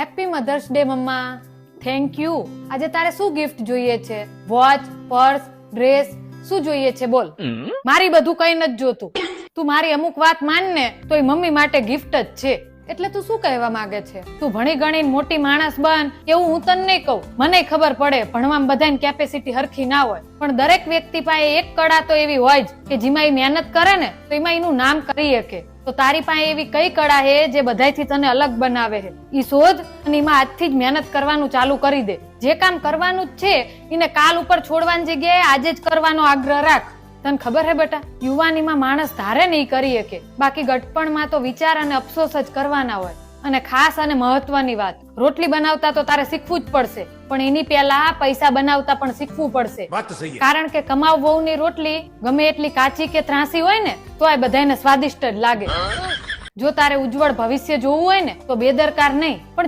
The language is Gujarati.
હેપી મધર્સ ડે મમ્મા થેન્ક યુ આજે તારે શું ગિફ્ટ જોઈએ છે? વોચ પર્સ ડ્રેસ શું જોઈએ છે? બોલ. મારી બધું કઈ નથી જોતું. તું મારી અમુક વાત માન ને તો એ મમ્મી માટે ગિફ્ટ જ છે. એટલે તું શું કહેવા માંગે છે? તું ભણી ગણી મોટી માણસ બન એવું હું તને નહીં કહું. મને ખબર પડે ભણવામાં બધાની કેપેસિટી હરખી ના હોય. પણ દરેક વ્યક્તિ પાસે એક કળા તો એવી હોય જ કે જેમાં એ મહેનત કરે ને તો એમાં એનું નામ કરી શકે. તો તારી પાસે એવી કઈ કળા છે જે બધાયથી તને અલગ બનાવે છે? ઈ શોધ અને એમાં આજથી જ મહેનત કરવાનું ચાલુ કરી દે. જે કામ કરવાનું જ છે, એને કાલ ઉપર છોડવાની જગ્યાએ આજે જ કરવાનો આગ્રહ રાખ. તને ખબર હે બેટા, યુવાનીમાં માણસ ધારે નહીં કરી શકે. બાકી ગટપણમાં તો વિચાર અને અફસોસ જ કરવાના હોય. અને ખાસ અને મહત્વની વાત રોટલી બનાવતા તો તારે શીખવું જ પડશે પણ એની પહેલા પૈસા બનાવતા પણ શીખવું પડશે. કારણ કે કમાવ વહુની રોટલી ગમે એટલી કાચી કે ત્રાસી હોય ને તો આ બધાને સ્વાદિષ્ટ જ લાગે. જો તારે ઉજ્જવળ ભવિષ્ય જોવું હોય ને તો બેદરકાર નહીં પણ